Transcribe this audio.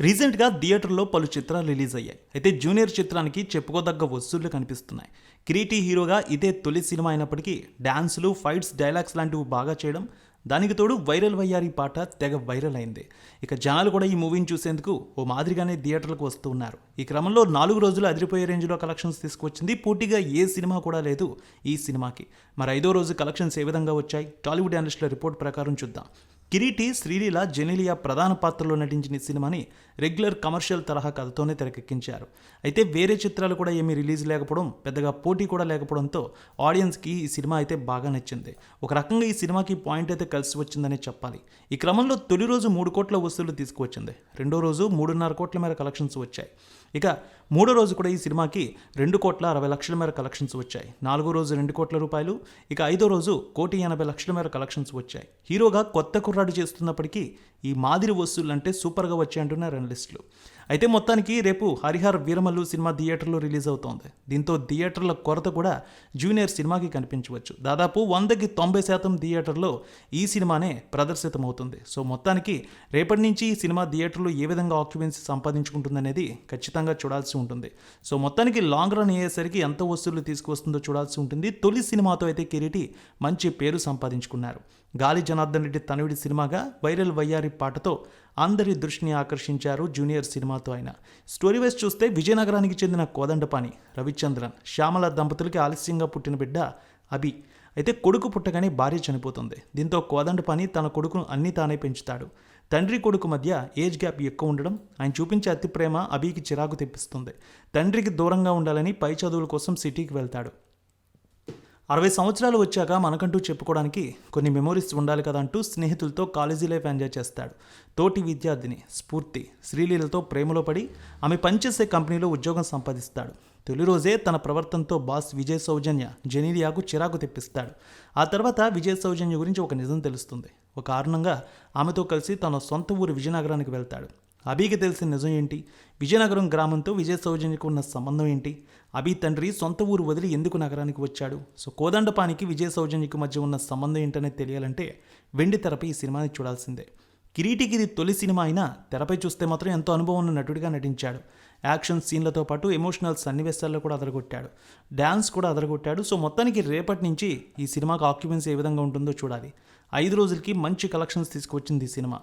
రీసెంట్గా థియేటర్లో పలు చిత్రాలు రిలీజ్ అయ్యాయి. అయితే జూనియర్ చిత్రానికి చెప్పుకోదగ్గ వసూళ్ళు కనిపిస్తున్నాయి. కిరీటి హీరోగా ఇదే తొలి సినిమా అయినప్పటికీ డ్యాన్సులు ఫైట్స్ డైలాగ్స్ లాంటివి బాగా చేయడం దానికి తోడు వైరల్ వయ్యారి పాట తెగ వైరల్ అయింది. ఇక జనాలు కూడా ఈ మూవీని చూసేందుకు ఓ మాదిరిగానే థియేటర్లకు వస్తూ ఉన్నారు. ఈ క్రమంలో నాలుగు రోజులు అదిరిపోయే రేంజ్లో కలెక్షన్స్ తీసుకొచ్చింది పూర్తిగా ఏ సినిమా కూడా లేదు ఈ సినిమాకి. మరి ఐదో రోజు కలెక్షన్స్ ఏ విధంగా వచ్చాయి? టాలీవుడ్ అనలిస్టుల రిపోర్ట్ ప్రకారం చూద్దాం. కిరీటి శ్రీలీల జెనీలియా ప్రధాన పాత్రలో నటించిన ఈ సినిమాని రెగ్యులర్ కమర్షియల్ తరహా కథతోనే తెరకెక్కించారు. అయితే వేరే చిత్రాలు కూడా ఏమీ రిలీజ్ లేకపోవడం పెద్దగా పోటీ కూడా లేకపోవడంతో ఆడియన్స్కి ఈ సినిమా అయితే బాగా నచ్చింది. ఒక రకంగా ఈ సినిమాకి పాయింట్ అయితే కలిసి వచ్చిందనే చెప్పాలి. ఈ క్రమంలో తొలి రోజు మూడు కోట్ల వస్తువులు తీసుకువచ్చింది. రెండో రోజు మూడున్నర కోట్ల మేర కలెక్షన్స్ వచ్చాయి. ఇక మూడో రోజు కూడా ఈ సినిమాకి రెండు కోట్ల అరవై లక్షల మేర కలెక్షన్స్ వచ్చాయి. నాలుగో రోజు రెండు కోట్ల రూపాయలు. ఇక ఐదో రోజు కోటి ఎనభై లక్షల మేర కలెక్షన్స్ వచ్చాయి. హీరోగా కొత్త కుర్రాడు చేస్తున్నప్పటికీ ఈ మాదిరి వస్తువులు అంటే సూపర్గా వచ్చాయి అంటున్నారు అనలిస్టులు. అయితే మొత్తానికి రేపు హరిహర్ వీరమల్లు సినిమా థియేటర్లో రిలీజ్ అవుతోంది. దీంతో థియేటర్ల కొరత కూడా జూనియర్ సినిమాకి కనిపించవచ్చు. దాదాపు వందకి తొంభై శాతం థియేటర్లో ఈ సినిమానే ప్రదర్శితమవుతుంది. సో మొత్తానికి రేపటి నుంచి ఈ సినిమా థియేటర్లో ఏ విధంగా ఆక్యుపెన్సీ సంపాదించుకుంటుందనేది ఖచ్చితంగా చూడాల్సి ఉంటుంది. సో మొత్తానికి లాంగ్ రన్ అయ్యేసరికి ఎంత వస్తువులు తీసుకువస్తుందో చూడాల్సి ఉంటుంది. తొలి సినిమాతో అయితే కిరీటి మంచి పేరు సంపాదించుకున్నారు. గాలి జనార్దన్ రెడ్డి తనవిడి సినిమాగా వైరల్ వయ్యారి పాటతో అందరి దృష్టిని ఆకర్షించారు జూనియర్ సినిమాతో ఆయన. స్టోరీ వైజ్ చూస్తే విజయనగరానికి చెందిన కోదండపాణి రవిచంద్రన్ శ్యామల దంపతులకి ఆలస్యంగా పుట్టిన బిడ్డ అభి. అయితే కొడుకు పుట్టగానే భార్య చనిపోతుంది. దీంతో కోదండపాణి తన కొడుకును అన్నీ తానే పెంచుతాడు. తండ్రి కొడుకు మధ్య ఏజ్ గ్యాప్ ఎక్కువ ఉండడం ఆయన చూపించే అతి ప్రేమ అభికి చిరాకు తెప్పిస్తుంది. తండ్రికి దూరంగా ఉండాలని పై చదువుల కోసం సిటీకి వెళ్తాడు. అరవై సంవత్సరాలు వచ్చాక మనకంటూ చెప్పుకోవడానికి కొన్ని మెమోరీస్ ఉండాలి కదా అంటూ స్నేహితులతో కాలేజీ లైఫ్ ఎంజాయ్ చేస్తాడు. తోటి విద్యార్థిని స్ఫూర్తి శ్రీలీలతో ప్రేమలో పడి ఆమె పనిచేసే కంపెనీలో ఉద్యోగం సంపాదిస్తాడు. తొలి రోజే తన ప్రవర్తనతో బాస్ విజయ్ సౌజన్య జెనీలియాకు చిరాకు తెప్పిస్తాడు. ఆ తర్వాత విజయ్ సౌజన్య గురించి ఒక నిజం తెలుస్తుంది. ఒక కారణంగా ఆమెతో కలిసి తన సొంత ఊరు విజయనగరానికి వెళ్తాడు. అభికి తెలిసిన నిజం ఏంటి? విజయనగరం గ్రామంతో విజయ సౌజన్యకు ఉన్న సంబంధం ఏంటి? అభి తండ్రి సొంత ఊరు వదిలి ఎందుకు నగరానికి వచ్చాడు? సో కోదండపానికి విజయ సౌజన్యకు మధ్య ఉన్న సంబంధం ఏంటనేది తెలియాలంటే వెండి తెరపై ఈ సినిమాని చూడాల్సిందే. కిరీటికి ఇది తొలి సినిమా అయినా తెరపై చూస్తే మాత్రం ఎంతో అనుభవం ఉన్న నటుడిగా నటించాడు. యాక్షన్ సీన్లతో పాటు ఎమోషనల్ సన్నివేశాల్లో కూడా అదరగొట్టాడు. డ్యాన్స్ కూడా అదరగొట్టాడు. సో మొత్తానికి రేపటి నుంచి ఈ సినిమాకు ఆక్యుపెన్సీ ఏ విధంగా ఉంటుందో చూడాలి. ఐదు రోజులకి మంచి కలెక్షన్స్ తీసుకొచ్చింది ఈ సినిమా.